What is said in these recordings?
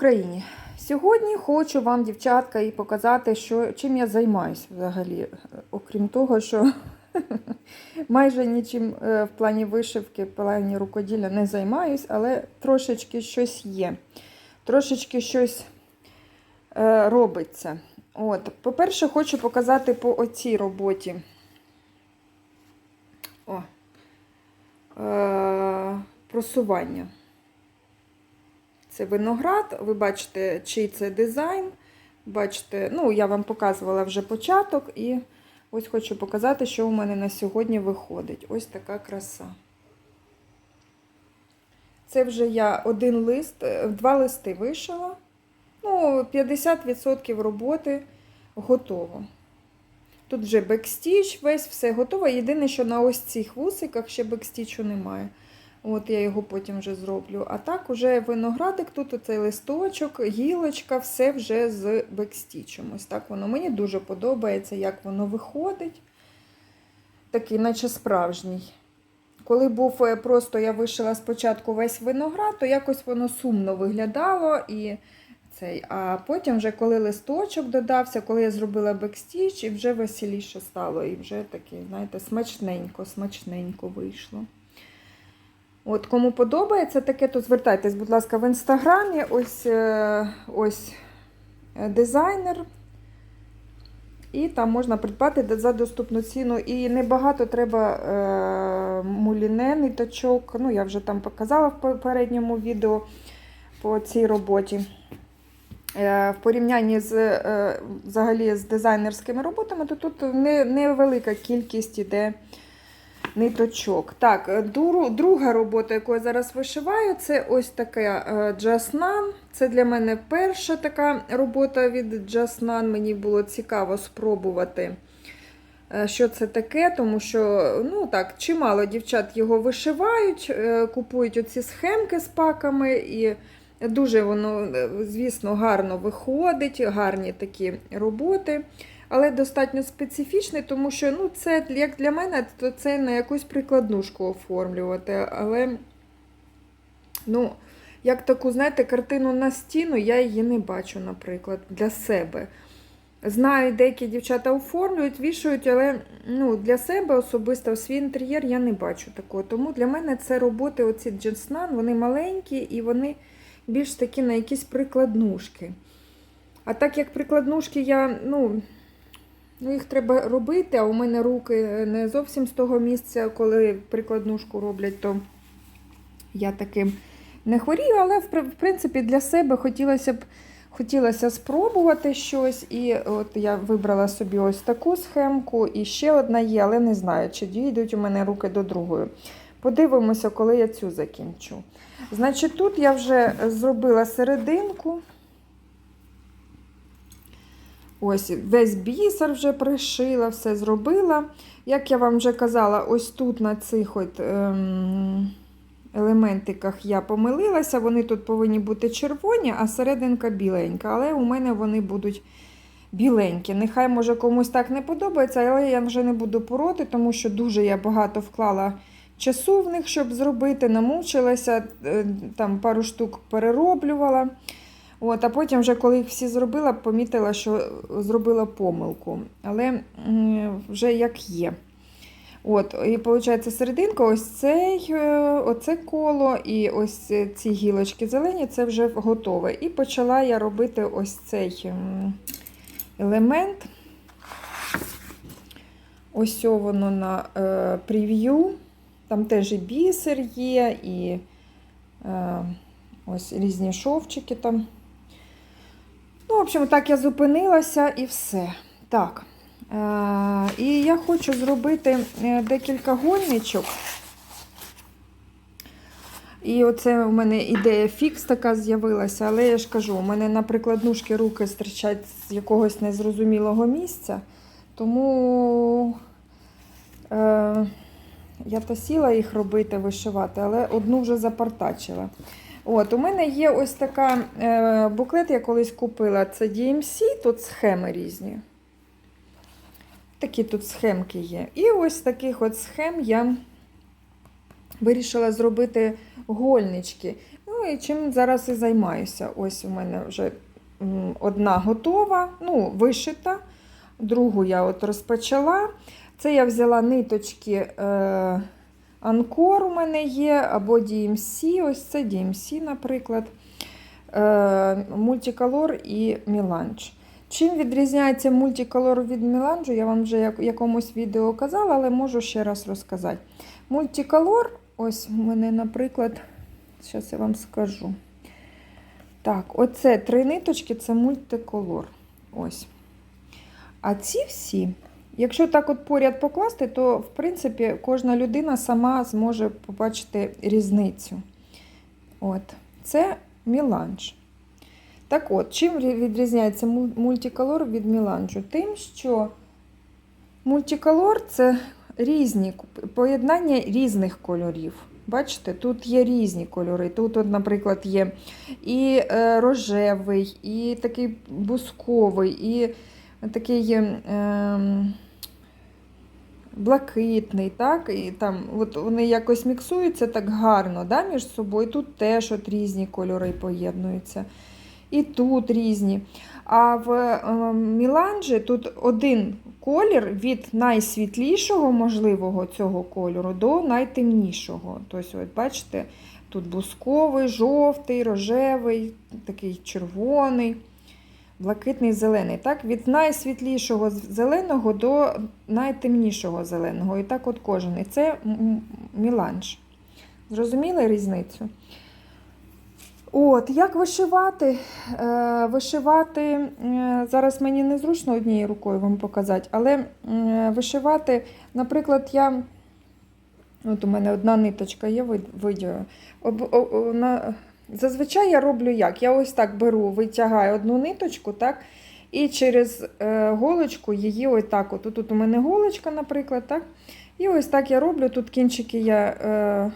Україні! Сьогодні хочу вам, дівчатка, і показати, що, чим я займаюся взагалі. Окрім того, що майже нічим е, в плані вишивки, в плані рукоділля не займаюсь, але трошечки щось є. Трошечки щось е, робиться. От. По-перше, хочу показати по оцій роботі. О, е, просування. Це виноград, ви бачите, чий це дизайн. Бачите, ну, я вам показувала вже початок, і ось хочу показати, що у мене на сьогодні виходить. Ось така краса. Це вже я один лист, е, два листи вишила. Ну, 50% роботи готово. Тут вже бекстіч, весь все готово. Єдине, що на ось цих вусиках ще бекстічу немає. От я його потім вже зроблю. А так, уже виноградик, тут оцей листочок, гілочка, все вже з бекстічем. Ось так воно. Мені дуже подобається, як воно виходить. Такий, наче справжній. Коли був е, просто я вишила спочатку весь виноград, то якось воно сумно виглядало. і цей. А потім, вже коли листочок додався, коли я зробила бекстіч, і вже веселіше стало. І вже таке, знаєте, смачненько, смачненько вийшло. От, Кому подобається таке, то звертайтесь, будь ласка, в інстаграмі. Ось е, ось е, дизайнер. І там можна придбати за доступну ціну. І небагато треба е, муліне, ниточок. Ну, я вже там показала в попередньому відео по цій роботі. Е, в порівнянні з е, взагалі з дизайнерськими роботами, то тут не, невелика кількість іде ниточок. Так, е, друга робота, яку я зараз вишиваю, це ось така джаснан. Це для мене перша така робота від джаснан. Мені було цікаво спробувати, е, що це таке, тому що ну так, чимало дівчат його вишивають, е, купують оці схемки з паками. і Дуже воно, е, звісно, гарно виходить, гарні такі роботи, але достатньо специфічний, тому що ну, це, як для мене, то це на якусь прикладнушку оформлювати. Але, ну, як таку, знаєте, картину на стіну, я її не бачу, наприклад, для себе. Знаю, деякі дівчата оформлюють, вішають, але ну, для себе особисто в свій інтер'єр я не бачу такого. Тому для мене це роботи, оці джинснан, вони маленькі і вони більш такі на якісь прикладнушки. А так як прикладнушки я, ну, ну, їх треба робити, а у мене руки не зовсім з того місця, коли прикладнушку роблять, то я таким не хворію, але в принципі для себе хотілося б хотілося спробувати щось. І от я вибрала собі ось таку схемку, і ще одна є, але не знаю, чи дійдуть у мене руки до другої. Подивимося, коли я цю закінчу. Значить, тут я вже зробила серединку. Ось, весь бісер вже пришила, все зробила. Як я вам вже казала, ось тут на цих от ем, елементиках я помилилася. Вони тут повинні бути червоні, а серединка біленька. Але у мене вони будуть біленькі. Нехай, може, комусь так не подобається, але я вже не буду пороти, тому що дуже я багато вклала часу в них, щоб зробити, намучилася, е, там пару штук перероблювала. От, А потім, вже, коли їх всі зробила, помітила, що зробила помилку. Але вже як є. От, І виходить, серединка, ось цей, е, оце коло і ось ці гілочки зелені це вже готове. І почала я робити ось цей елемент. Ось воно на е, прев'ю. Там теж і бісер є, і е, ось різні шовчики там. В общем, так я зупинилася і все. Так. Е, і я хочу зробити е, декілька гольничок. І оце у мене ідея фікс така з'явилася, але я ж кажу, у мене на прикладнушки руки стирчать з якогось незрозумілого місця. Тому. Е, я то сіла їх робити, вишивати, але одну вже запартачила. От, У мене є ось така е, буклет, я колись купила. Це DMC, тут схеми різні. Такі тут схемки є. І ось таких от схем я вирішила зробити гольнички. Ну, і чим зараз і займаюся. Ось у мене вже одна готова, ну, вишита. Другу я от розпочала. Це я взяла ниточки е, Анкор у мене є, або DMC, ось це DMC, наприклад. Е, мультиколор і Міланж. Чим відрізняється мультиколор від меланжу, я вам вже в якомусь відео казала, але можу ще раз розказати. Мультиколор, ось у мене, наприклад, зараз я вам скажу. Так, оце три ниточки це мультиколор. Ось. А ці всі, якщо так от поряд покласти, то в принципі кожна людина сама зможе побачити різницю. От. Це міланж. Так от, чим відрізняється мул- мультиколор від міланжу? Тим, що мультиколор це різні поєднання різних кольорів. Бачите, тут є різні кольори. Тут, от, наприклад, є і е, рожевий, і такий бусковий, і такий ем, блакитний, так? І там от вони якось міксуються так гарно да, між собою. Тут теж от різні кольори поєднуються. І тут різні. А в е, міланжі тут один колір від найсвітлішого можливого цього кольору до найтемнішого. Тобто, от бачите, тут бусковий, жовтий, рожевий, такий червоний, блакитний, зелений. Так? Від найсвітлішого зеленого до найтемнішого зеленого. І так от кожен. І це міланж. Зрозуміли різницю? От, як вишивати? Е, вишивати, е, зараз мені незручно однією рукою вам показати, але е, вишивати, наприклад, я. От у мене одна ниточка є вид- видео. Об, о, о, на, зазвичай я роблю як? Я ось так беру, витягаю одну ниточку, так? І через е, голочку її ось так. От, тут у мене голочка, наприклад, так? І ось так я роблю. Тут кінчики я. Е,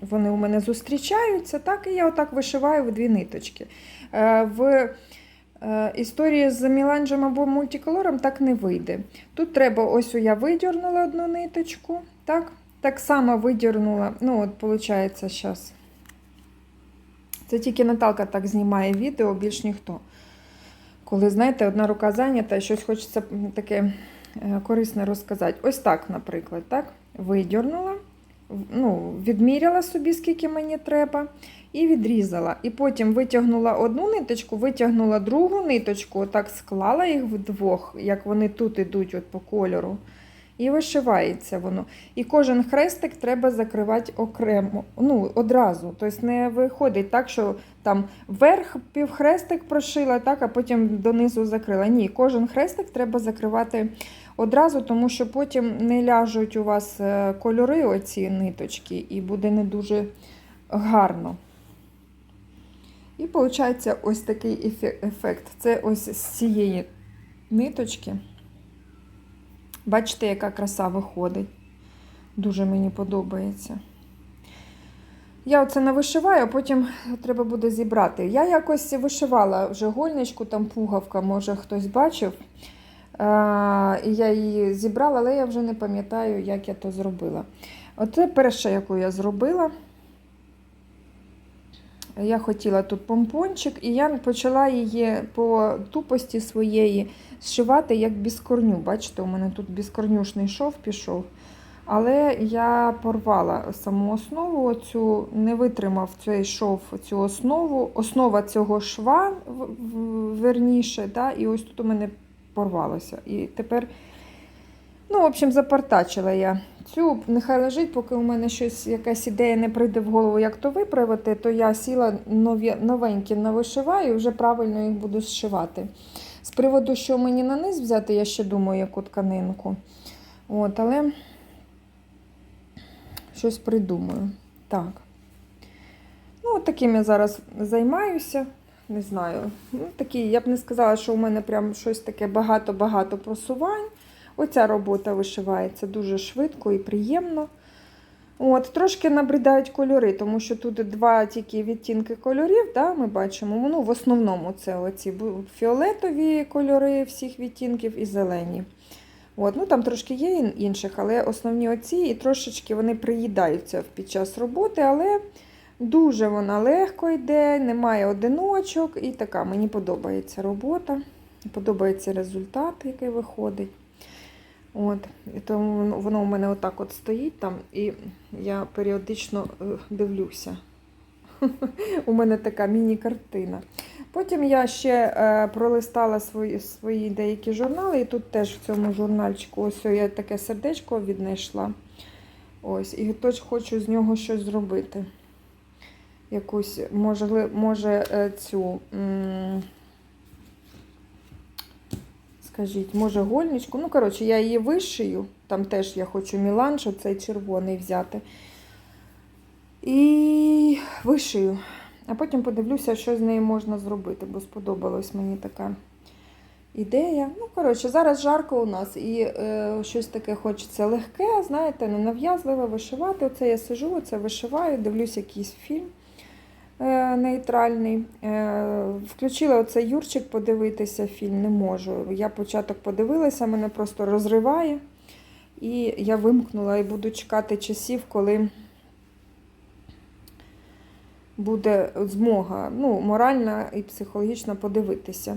вони у мене зустрічаються, так, і я отак вишиваю в дві ниточки. Е, В історії з міланжем або мультиколором так не вийде. Тут треба, ось я видірнула одну ниточку, так, так само видірнула, ну, от, виходить, зараз. Це тільки Наталка так знімає відео, більш ніхто. Коли, знаєте, одна рука зайнята, щось хочеться таке е, корисне розказати. Ось так, наприклад, так, видірнула ну, відміряла собі, скільки мені треба, і відрізала. І потім витягнула одну ниточку, витягнула другу ниточку, отак склала їх вдвох, як вони тут ідуть от по кольору. І вишивається воно. І кожен хрестик треба закривати окремо, ну, одразу. Тобто не виходить так, що там вверх півхрестик прошила, так, а потім донизу закрила. Ні, кожен хрестик треба закривати одразу, тому що потім не ляжуть у вас е, кольори, оці ниточки, і буде не дуже гарно. І виходить ось такий ефект. Це ось з цієї ниточки. Бачите, яка краса виходить. Дуже мені подобається. Я оце не вишиваю, а потім треба буде зібрати. Я якось вишивала вже гольничку, там пугавка, може хтось бачив. А, і я її зібрала, але я вже не пам'ятаю, як я то зробила. Оце перша, яку я зробила. Я хотіла тут помпончик, і я почала її по тупості своєї зшивати як біскорню. Бачите, у мене тут біскорнюшний шов пішов. Але я порвала саму основу, оцю, не витримав цей шов цю основу. Основа цього шва верніше, да, і ось тут у мене порвалося. І тепер, ну, в общем, запартачила я цю. Нехай лежить, поки у мене щось, якась ідея не прийде в голову, як то виправити, то я сіла нові, новенькі навишиваю і вже правильно їх буду зшивати. З приводу, що мені на низ взяти, я ще думаю, яку тканинку. От, але щось придумаю. Так. Ну, от таким я зараз займаюся. Не знаю. Ну, такі, я б не сказала, що у мене прям щось таке багато-багато просувань. Оця робота вишивається дуже швидко і приємно. От, Трошки набридають кольори, тому що тут два тільки відтінки кольорів, да, ми бачимо. Ну, в основному це оці фіолетові кольори всіх відтінків і зелені. От, ну, там трошки є інших, але основні оці і трошечки вони приїдаються під час роботи, але Дуже вона легко йде, немає одиночок і така. Мені подобається робота, подобається результат, який виходить. От, і тому воно- у мене отак от стоїть там, і я періодично е, дивлюся. У мене така міні-картина. Потім я ще е, пролистала свої, свої деякі журнали, і тут теж в цьому журнальчику ось я таке сердечко віднайшла. Ось, і теж хочу з нього щось зробити. Якусь, може, може цю. м, Скажіть, може гольничку. Ну, коротше, я її вишию. Там теж я хочу міланж, оцей червоний взяти. І вишию. А потім подивлюся, що з нею можна зробити, бо сподобалась мені така ідея. Ну, коротше, зараз жарко у нас і е, щось таке хочеться легке, знаєте, ненав'язливе вишивати. Оце я сижу, оце вишиваю, дивлюсь якийсь фільм нейтральний. Е, включила оцей Юрчик подивитися фільм, не можу. Я початок подивилася, мене просто розриває. І я вимкнула і буду чекати часів, коли буде змога, ну, моральна і психологічна подивитися.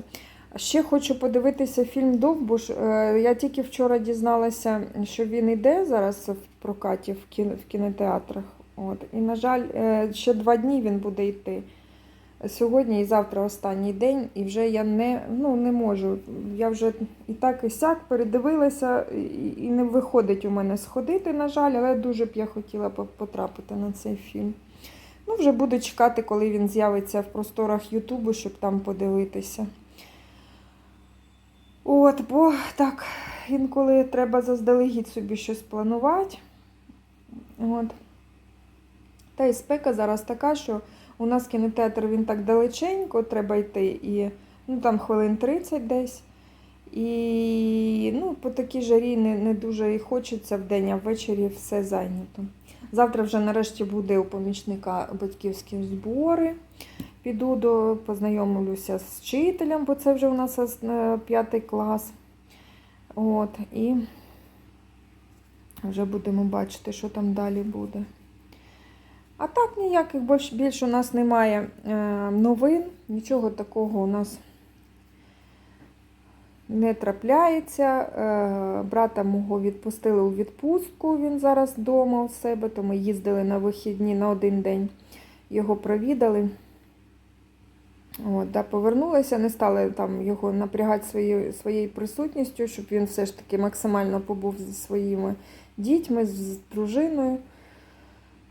Ще хочу подивитися фільм Довбуш. Е, Я тільки вчора дізналася, що він йде зараз в прокаті в кінотеатрах. От. І, на жаль, е, ще два дні він буде йти. Сьогодні і завтра останній день, і вже я не, ну, не можу. Я вже і так і сяк передивилася, і, не виходить у мене сходити, на жаль, але дуже б я хотіла потрапити на цей фільм. Ну, вже буду чекати, коли він з'явиться в просторах Ютубу, щоб там подивитися. От, бо так, інколи треба заздалегідь собі щось планувати. От. Та і спека зараз така, що у нас кінотеатр він так далеченько, треба йти і ну, там хвилин 30 десь. І ну, по такій жарі не, не дуже і хочеться вдень, а ввечері все зайнято. Завтра вже нарешті буде у помічника батьківські збори. Піду до познайомлюся з вчителем, бо це вже у нас е, п'ятий клас. От, і вже будемо бачити, що там далі буде. А так ніяких більш, більш у нас немає е, новин, нічого такого у нас не трапляється. Е, брата мого відпустили у відпустку, він зараз вдома у себе, то ми їздили на вихідні на один день, його провідали. От, да, повернулися, не стали там його напрягати своєю, своєю присутністю, щоб він все ж таки максимально побув зі своїми дітьми, з дружиною.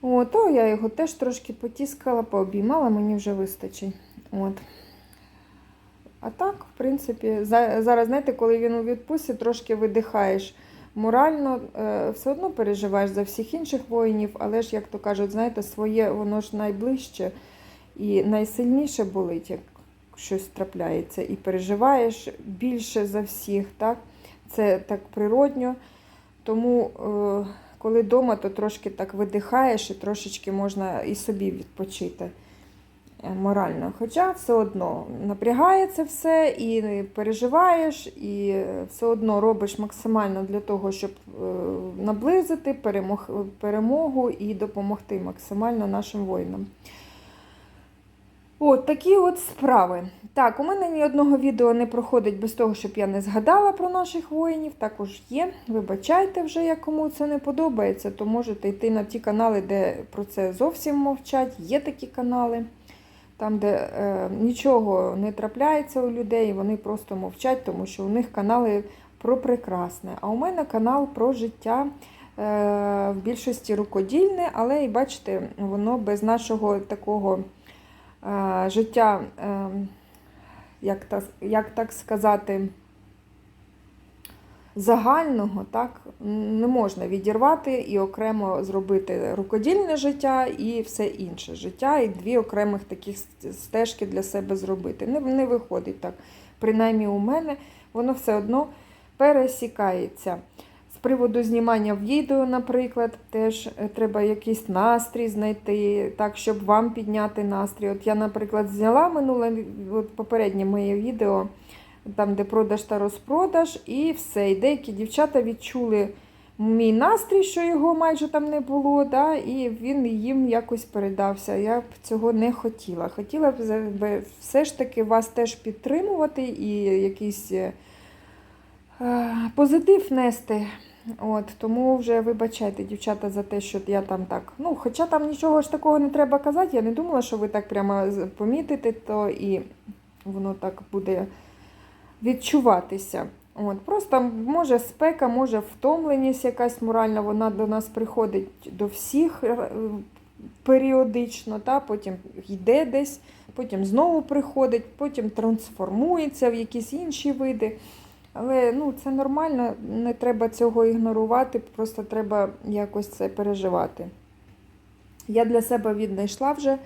От, то я його теж трошки потіскала, пообіймала, мені вже вистачить. От. А так, в принципі, зараз, знаєте, коли він у відпустці, трошки видихаєш морально, е, все одно переживаєш за всіх інших воїнів, але ж, як то кажуть, знаєте, своє воно ж найближче і найсильніше болить, як щось трапляється, і переживаєш більше за всіх, так? Це так природньо. Тому, е, коли вдома, то трошки так видихаєш і трошечки можна і собі відпочити е, морально. Хоча все одно напрягає це все, і переживаєш, і все одно робиш максимально для того, щоб е, наблизити перемог, перемогу і допомогти максимально нашим воїнам. От такі от справи. Так, у мене ні одного відео не проходить без того, щоб я не згадала про наших воїнів. Також є. Вибачайте вже, як кому це не подобається, то можете йти на ті канали, де про це зовсім мовчать. Є такі канали, там, де е, нічого не трапляється у людей, вони просто мовчать, тому що у них канали про прекрасне. А у мене канал про життя. е, В більшості рукодільне, але і бачите, воно без нашого такого життя, е, як, так, як так сказати, загального, так, не можна відірвати і окремо зробити рукодільне життя і все інше життя, і дві окремих таких стежки для себе зробити. Не, не виходить так. Принаймні у мене воно все одно пересікається. З приводу знімання відео, наприклад, теж е, треба якийсь настрій знайти, так, щоб вам підняти настрій. От я, наприклад, зняла минуле от попереднє моє відео, там, де продаж та розпродаж, і все. І деякі дівчата відчули мій настрій, що його майже там не було, да, і він їм якось передався. Я б цього не хотіла. Хотіла б все ж таки вас теж підтримувати і якийсь е, е, позитив нести. От, тому вже вибачайте, дівчата, за те, що я там так. Ну, хоча там нічого ж такого не треба казати, я не думала, що ви так прямо помітите, то і воно так буде відчуватися. От, просто може спека, може втомленість якась моральна, вона до нас приходить до всіх е, періодично, та, потім йде десь, потім знову приходить, потім трансформується в якісь інші види. Але ну, це нормально, не треба цього ігнорувати, просто треба якось це переживати. Я для себе віднайшла вже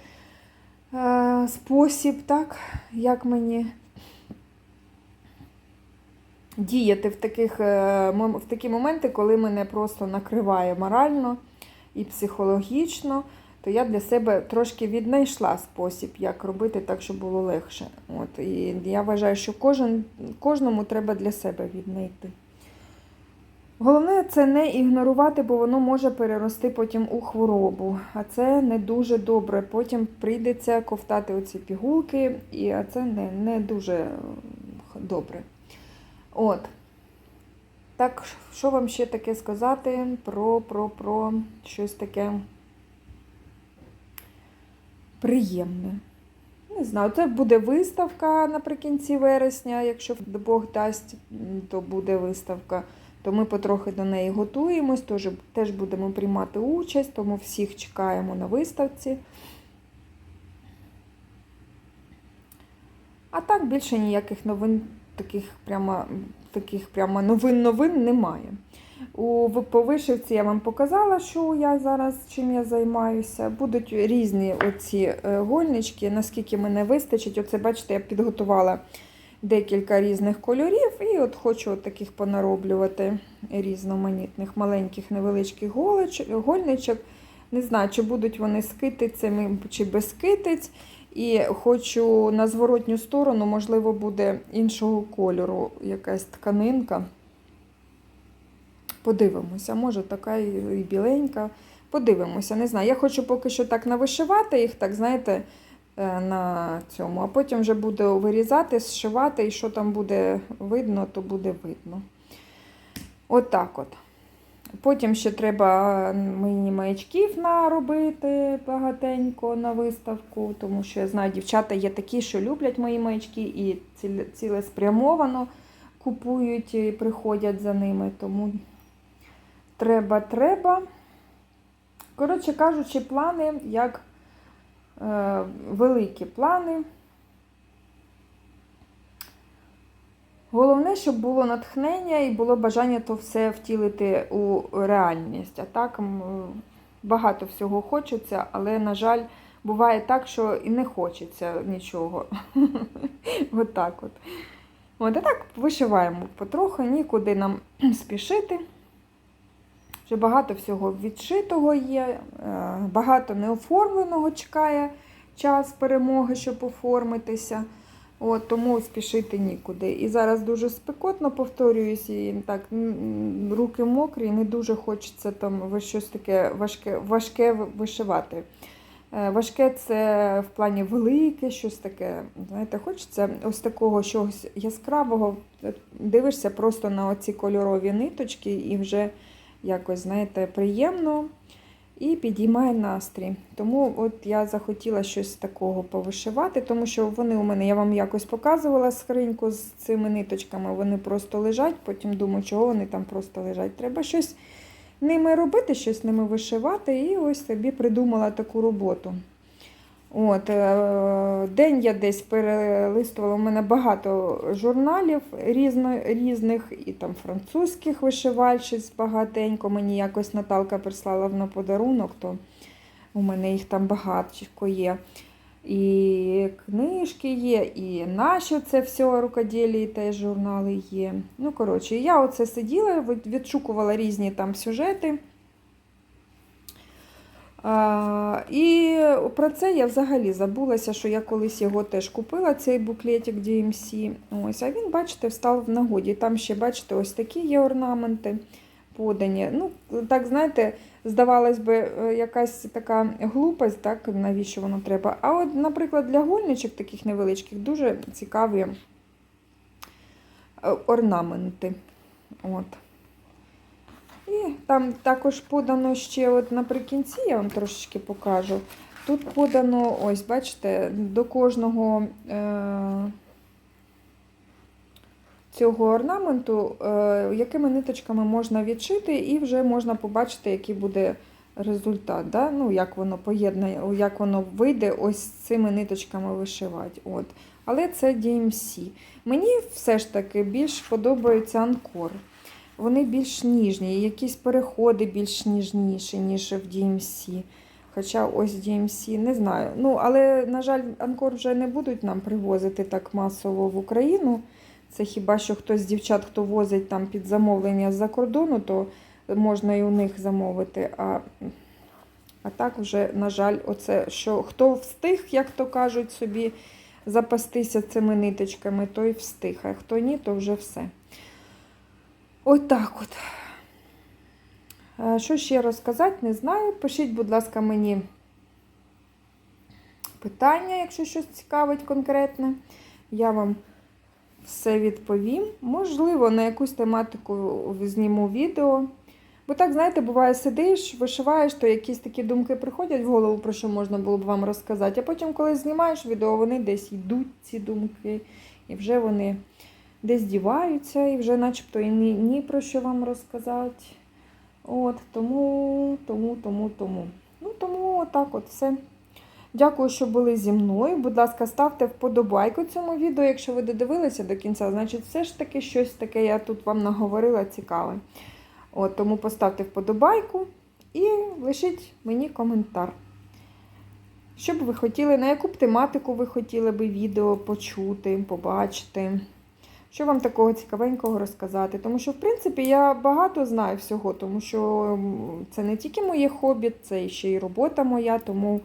е, спосіб, так, як мені діяти в, таких, е, в такі моменти, коли мене просто накриває морально і психологічно, то я для себе трошки віднайшла спосіб, як робити так, щоб було легше. От, і я вважаю, що кожен, кожному треба для себе віднайти. Головне це не ігнорувати, бо воно може перерости потім у хворобу. А це не дуже добре. Потім прийдеться ковтати оці пігулки, і це не, не дуже е, добре. От. Так, що вам ще таке сказати про, про, про щось таке приємне? Не знаю, це буде виставка наприкінці вересня, якщо Бог дасть, то буде виставка. То ми потрохи до неї готуємось, теж, теж будемо приймати участь, тому всіх чекаємо на виставці. А так більше ніяких новин, таких прямо, таких прямо новин-новин немає. У вишивці я вам показала, що я зараз чим я займаюся. Будуть різні оці е, гольнички, наскільки мене вистачить. Оце, бачите, я підготувала декілька різних кольорів і от хочу от таких понароблювати різноманітних маленьких невеличких гольничок. Не знаю, чи будуть вони з китицями чи без китиць. І хочу на зворотню сторону, можливо, буде іншого кольору якась тканинка. Подивимося, може така і біленька. Подивимося, не знаю. Я хочу поки що так навишивати їх, так, знаєте, е, на цьому, а потім вже буду вирізати, зшивати, і що там буде видно, то буде видно. Отак от. Потім ще треба мені маячків наробити багатенько на виставку, тому що я знаю, дівчата є такі, що люблять мої маячки і ціле- цілеспрямовано купують і приходять за ними. Тому треба, треба. Коротше кажучи, плани як е, великі плани. Головне, щоб було натхнення і було бажання то все втілити у реальність. А так багато всього хочеться, але, на жаль, буває так, що і не хочеться нічого. От так от. От, а так вишиваємо потроху, нікуди нам спішити. Вже багато всього відшитого є, е, багато неоформленого чекає час перемоги, щоб оформитися. От, тому спішити нікуди. І зараз дуже спекотно, повторююсь, і так руки мокрі, не дуже хочеться там щось таке важке, важке вишивати. Е, Важке це в плані велике, щось таке. Знаєте, хочеться ось такого чогось яскравого. Дивишся просто на оці кольорові ниточки і вже якось, знаєте, приємно і підіймає настрій. Тому от я захотіла щось такого повишивати, тому що вони у мене, я вам якось показувала скриньку з цими ниточками, вони просто лежать, потім думаю, чого вони там просто лежать. Треба щось ними робити, щось ними вишивати, і ось собі придумала таку роботу. От, е, день я десь перелистувала, у мене багато журналів різних, і там французьких вишивальщиць багатенько. Мені якось Наталка прислала на подарунок, то у мене їх там багато є. І книжки є, і наші це все рукоділі, теж журнали є. Ну, коротше, я оце сиділа, відшукувала різні там сюжети. А, і про це я взагалі забулася, що я колись його теж купила, цей буклетик DMC. Ось, а він, бачите, встав в нагоді. Там ще, бачите, ось такі є орнаменти. подані. Ну, так, знаєте, здавалось би, е, якась така глупость, так, навіщо воно треба. А от, наприклад, для гольничок таких невеличких дуже цікаві е, орнаменти. От. І там також подано ще от наприкінці, я вам трошечки покажу. Тут подано, ось, бачите, до кожного е- цього орнаменту, е- якими ниточками можна відшити, і вже можна побачити, який буде результат. Да? Ну, як воно поєднає, як воно вийде ось цими ниточками вишивати. От. Але це DMC. Мені все ж таки більш подобається анкор. Вони більш ніжні, якісь переходи більш ніжніші, ніж в DMC. Хоча ось DMC, не знаю. Ну, але, на жаль, Анкор вже не будуть нам привозити так масово в Україну. Це хіба що хтось з дівчат, хто возить там під замовлення з-за кордону, то можна і у них замовити. А, а так вже, на жаль, оце, що хто встиг, як то кажуть, собі запастися цими ниточками, той встиг. А хто ні, то вже все. Отак от. Е, Що ще розказати, не знаю. Пишіть, будь ласка, мені питання, якщо щось цікавить конкретне. Я вам все відповім. Можливо, на якусь тематику зніму відео. Бо так, знаєте, буває, сидиш, вишиваєш, то якісь такі думки приходять в голову, про що можна було б вам розказати. А потім, коли знімаєш відео, вони десь йдуть, ці думки, і вже вони десь діваються, і вже начебто і ні, ні про що вам розказати. От, тому, тому, тому, тому. Ну, тому отак от все. Дякую, що були зі мною. Будь ласка, ставте вподобайку цьому відео, якщо ви додивилися до кінця, значить, все ж таки щось таке я тут вам наговорила цікаве. От, тому поставте вподобайку і лишіть мені коментар. Що б ви хотіли, на яку б тематику ви хотіли би відео почути, побачити. Що вам такого цікавенького розказати? Тому що, в принципі, я багато знаю всього, тому що це не тільки моє хобі, це ще й робота моя, тому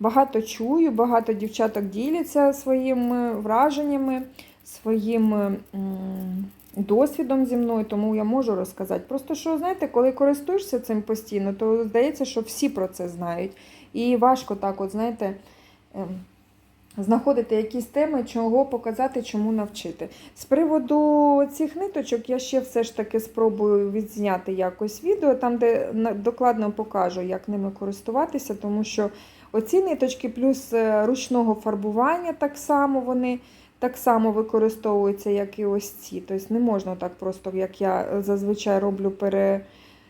багато чую, багато дівчаток діляться своїми враженнями, своїм досвідом зі мною, тому я можу розказати. Просто що, знаєте, коли користуєшся цим постійно, то здається, що всі про це знають. І важко так, от, знаєте. Знаходити якісь теми, чого показати, чому навчити. З приводу цих ниточок я ще все ж таки спробую відзняти якось відео, там, де докладно покажу, як ними користуватися, тому що оці ниточки плюс е, ручного фарбування так само вони. Так само використовуються, як і ось ці. Тобто не можна так просто, як я зазвичай роблю,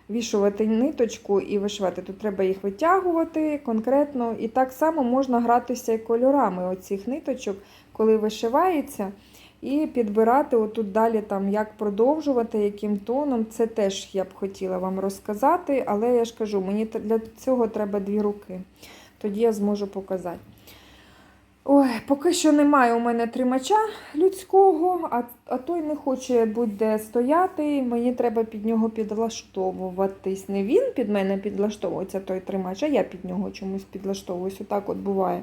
перевішувати ниточку і вишивати. Тут треба їх витягувати конкретно. І так само можна гратися і кольорами оцих ниточок, коли вишивається. І підбирати отут далі, там, як продовжувати, яким тоном. Це теж я б хотіла вам розказати, але я ж кажу, мені для цього треба дві руки. Тоді я зможу показати. Ой, поки що немає у мене тримача людського, а, а той не хоче будь-де стояти. Мені треба під нього підлаштовуватись. Не він під мене підлаштовується, той тримач, а я під нього чомусь підлаштовуюсь. Отак от буває.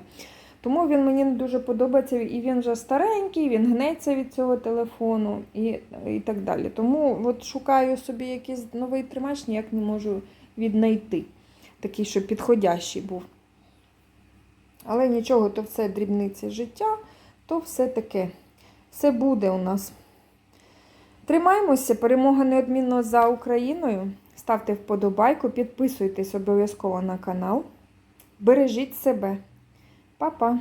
Тому він мені не дуже подобається, і він вже старенький, він гнеться від цього телефону і, і так далі. Тому от шукаю собі якийсь новий тримач, ніяк не можу віднайти. Такий, щоб підходящий був. Але нічого, то все дрібниці життя, то все таке. Все буде у нас. Тримаємося, перемога неодмінно за Україною. Ставте вподобайку, підписуйтесь обов'язково на канал. Бережіть себе. Па-па!